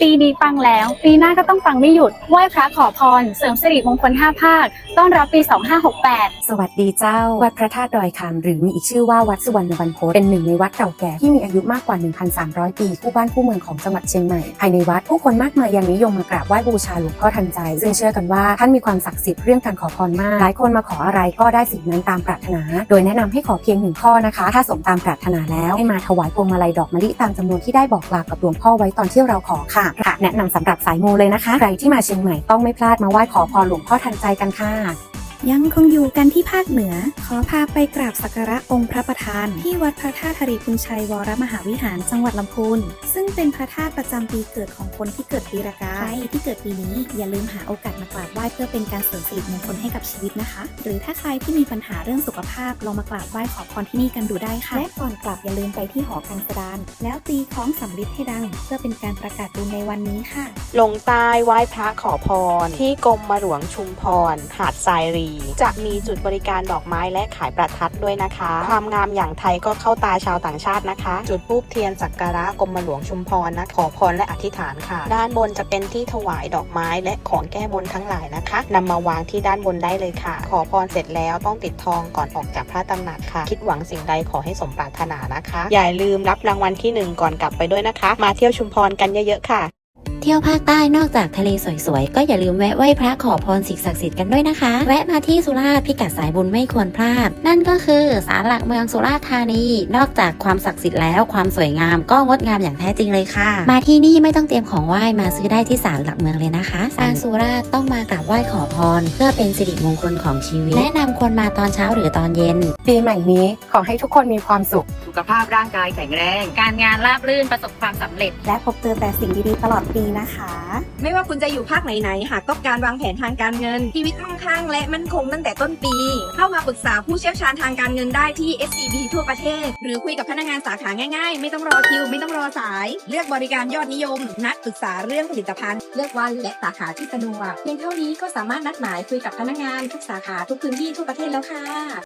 ปีนี้ปังแล้ว ปีหน้าก็ต้องปังไม่หยุดไหว้พระขอพร เสริมสิริมงคล 5 ภาค ต้อนรับปี 2568 สวัสดีเจ้า วัดพระธาตุดอยคำหรือมีอีกชื่อว่าวัดสุวรรณบรรพตเป็นหนึ่งในวัดเก่าแก่ที่มีอายุมากกว่า 1,300 ปี คู่บ้านคู่เมืองของจังหวัดเชียงใหม่ ภายในวัดผู้คนมากมายยังนิยมมากราบไหว้บูชาหลวงพ่อทันใจ ซึ่งเชื่อกันว่าท่านมีความศักดิ์สิทธิ์เรื่องการขอพรมากหลายคนมาขออะไรก็ได้สิ่งนั้นตามปรารถนา โดยแนะนำให้ขอเพียงหนึ่งข้อนะคะ ถ้าสมตามปรารถนาแล้วให้มาถวายพวงมาลัยดอกมะลิตามจำนวนที่ได้บอกลากับหลวงพ่อไว้ตอนที่เราขอค่ะค่ะ แนะนำสำหรับสายมูเลยนะคะ ใครที่มาเชียงใหม่ต้องไม่พลาดมาไหว้ขอพรหลวงพ่อทันใจกันค่ะ ยังคงอยู่กันที่ภาคเหนือ ขอพาไปกราบสักการะองค์พระประธาน ที่วัดพระธาตุธริพุนชัยวรมหาวิหารจังหวัดลำพูน ซึ่งเป็นพระธาตุประจำปีเกิดของคนที่เกิดปีรากาใครที่เกิดปีนี้อย่าลืมหาโอกาสมากราบไหว้เพื่อเป็นการเสริมสิริมงคลให้กับชีวิตนะคะ หรือถ้าใครที่มีปัญหาเรื่องสุขภาพลองมากราบไหว้ขอพรที่นี่กันดูได้ค่ะ และก่อนกลับอย่าลืมไปที่หอการสดาน แล้วตีคล้องสำลิดให้ดัง เพื่อเป็นการประกาศบุญในวันนี้ค่ะ ลงใต้ไหว้พระขอพร ที่กรมมหลวงชุมพร หาดทรายรีจะมีจุดบริการดอกไม้และขายประทัดด้วยนะคะ ความงามอย่างไทยก็เข้าตาชาวต่างชาตินะคะ จุดรูปเทียนสักการะกรมหลวงชุมพรนะขอพรและอธิษฐานค่ะ ด้านบนจะเป็นที่ถวายดอกไม้และของแก้บนทั้งหลายนะคะนำมาวางที่ด้านบนได้เลยค่ะ ขอพรเสร็จแล้วต้องติดทองก่อนออกจากพระตำหนักค่ะ คิดหวังสิ่งใดขอให้สมปรารถนานะคะ อย่าลืมรับรางวัลที่หนึ่งก่อนกลับไปด้วยนะคะ มาเที่ยวชุมพรกันเยอะๆค่ะ เที่ยวภาคใต้นอกจากทะเลสวยๆ ก็อย่าลืมแวะไหว้พระขอพรสิ่งศักดิ์สิทธิ์กันด้วยนะคะ แวะมาที่สุราษฎร์พิกัดสายบุญไม่ควรพลาด นั่นก็คือศาลหลักเมืองสุราษฎร์ธานี นอกจากความศักดิ์สิทธิ์แล้วความสวยงามก็งดงามอย่างแท้จริงเลยค่ะ มาที่นี่ไม่ต้องเตรียมของไหว้มาซื้อได้ที่ศาลหลักเมืองเลยนะคะศาลสุราษฎร์ต้องมากราบไหว้ขอพร เพื่อเป็นสิริมงคลของชีวิต แนะนำควรมาตอนเช้าหรือตอนเย็น ปีใหม่นี้ขอให้ทุกคนมีความสุข สุขภาพร่างกายแข็งแรง การงานราบรื่นประสบความสำเร็จ และพบเจอแต่สิ่งดีๆตลอดปีนะคะ ไม่ว่าคุณจะอยู่ภาคไหนๆหากต้องการวางแผนทางการเงินชีวิตมั่งคั่งและมั่นคงตั้งแต่ต้นปี เข้ามาปรึกษาผู้เชี่ยวชาญทางการเงินได้ที่ SCB ทั่วประเทศ หรือคุยกับพนักงานสาขาง่ายๆ ไม่ต้องรอคิว ไม่ต้องรอสาย เลือกบริการยอดนิยม นัดปรึกษาเรื่องผลิตภัณฑ์ เลือกวันและสาขาที่สะดวกเพียงเท่านี้ก็สามารถนัดหมายคุยกับพนักงานทุกสาขาทุกพื้นที่ทั่วประเทศแล้วค่ะ